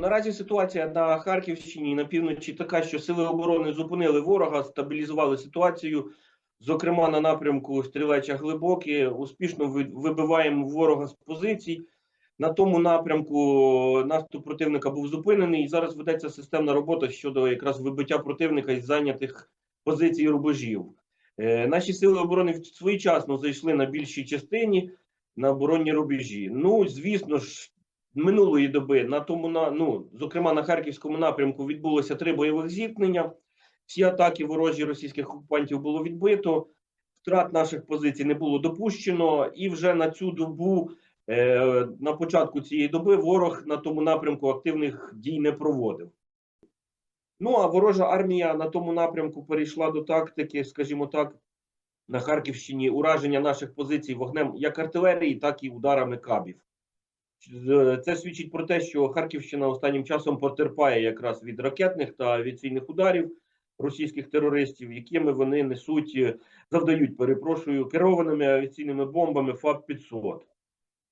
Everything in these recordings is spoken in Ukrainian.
Наразі ситуація на Харківщині і на півночі така, що сили оборони зупинили ворога, стабілізували ситуацію. Зокрема, на напрямку Стрілеча Глибоке успішно вибиваємо ворога з позицій. На тому напрямку наступ противника був зупинений, і зараз ведеться системна робота щодо якраз вибиття противника із зайнятих позицій рубежів. Е, наші сили оборони своєчасно зайшли на більшій частині на оборонні рубежі. Ну, звісно ж, минулої доби на тому на ну зокрема на харківському напрямку відбулося три бойових зіткнення. Всі атаки ворожі російських окупантів було відбито. Втрат наших позицій не було допущено, і вже на цю добу, е, на початку цієї доби, ворог на тому напрямку активних дій не проводив. Ну а ворожа армія на тому напрямку перейшла до тактики, скажімо так, на Харківщині ураження наших позицій вогнем як артилерії, так і ударами кабів. Е, Це свідчить про те, що Харківщина останнім часом потерпає якраз від ракетних та авіаційних ударів російських терористів, якими вони несуть, е, завдають, перепрошую, керованими авіаційними бомбами ФАБ-500.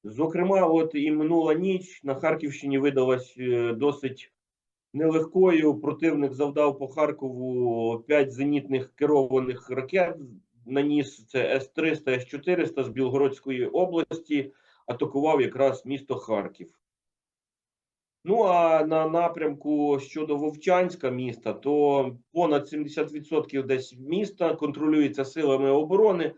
Зокрема, от і минула ніч на Харківщині видалась е, досить нелегкою. Противник завдав по Харкову 5 зенітних керованих ракет. Наніс це С-300, С-400 з Білгородської області атакував якраз місто Харків. Ну а на напрямку щодо Вовчанська міста, то понад 70% десь міста контролюється силами оборони.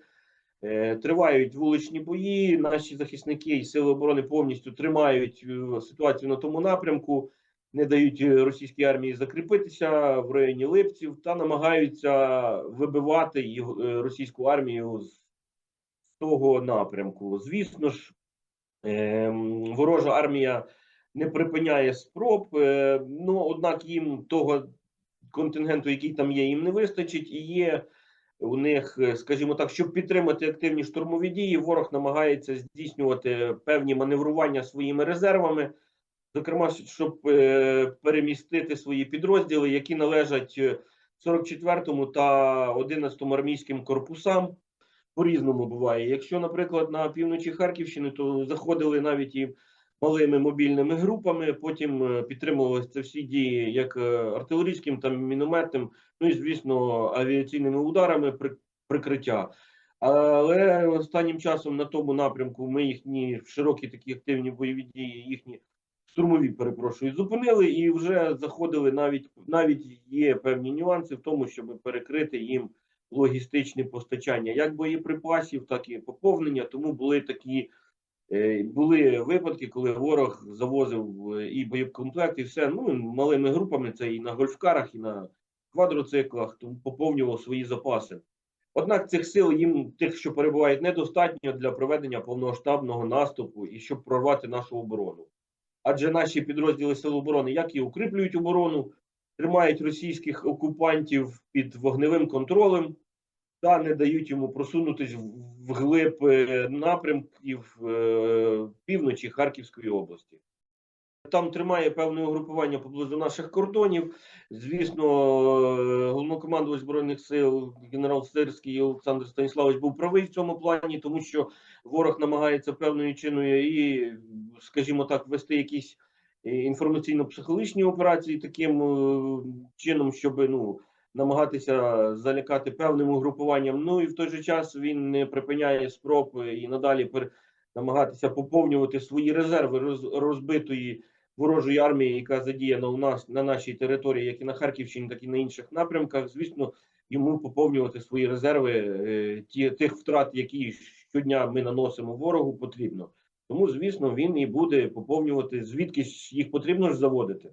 Е, Тривають вуличні бої. Наші захисники і сили оборони повністю тримають е, ситуацію на тому напрямку, не дають російській армії закріпитися в районі Липців та намагаються вибивати е, російську армію з того напрямку. Звісно ж, ворожа армія не припиняє спроб. е, Ну однак їм того контингенту, який там є, їм не вистачить, і є у них, е, скажімо так, щоб підтримати активні штурмові дії, ворог намагається здійснювати певні маневрування своїми резервами, зокрема, щоб е, перемістити свої підрозділи, які належать е, 44-му та 11-му армійським корпусам по-різному буває. Якщо, наприклад, на півночі Харківщини, то заходили навіть і малими мобільними групами, потім е, підтримувалися всі дії як е, артилерійським, там мінометним, ну і звісно, авіаційними ударами при, прикриття. Але останнім часом на тому напрямку ми їхні широкі такі активні бойові дії, їхні штурмові, перепрошую, зупинили і вже заходили навіть навіть є певні нюанси в тому, щоб перекрити їм логістичне постачання як боєприпасів, так і поповнення. Тому були такі е, були випадки, коли ворог завозив е, і боєкомплект, і все ну малими групами. Це і на гольфкарах, і на квадроциклах, тому поповнював свої запаси. Однак цих сил їм тих, що перебувають, недостатньо для проведення повномасштабного наступу і щоб прорвати нашу оборону. Адже наші підрозділи Сил оборони як і укріплюють оборону, тримають російських окупантів під вогневим контролем та не дають йому просунутись вглиб е, напрямків е, півночі Харківської області. Там тримає певне угрупування поблизу наших кордонів. Звісно, е, головнокомандувач збройних сил генерал Сирський Олександр Станіславович був правий в цьому плані, тому що ворог намагається певною чиною і, скажімо так, вести якісь інформаційно-психологічні операції таким е, чином, щоб ну намагатися залякати певним угрупуванням. Ну і в той же час він не припиняє спроб е, і надалі пер... намагатися поповнювати свої резерви роз... розбитої ворожої армії, яка задіяна у нас на нашій території, як і на Харківщині, так і на інших напрямках. Звісно, йому поповнювати свої резерви е, ті тих втрат, які щодня ми наносимо ворогу, потрібно. Тому, звісно, він і буде поповнювати звідкись їх потрібно ж заводити.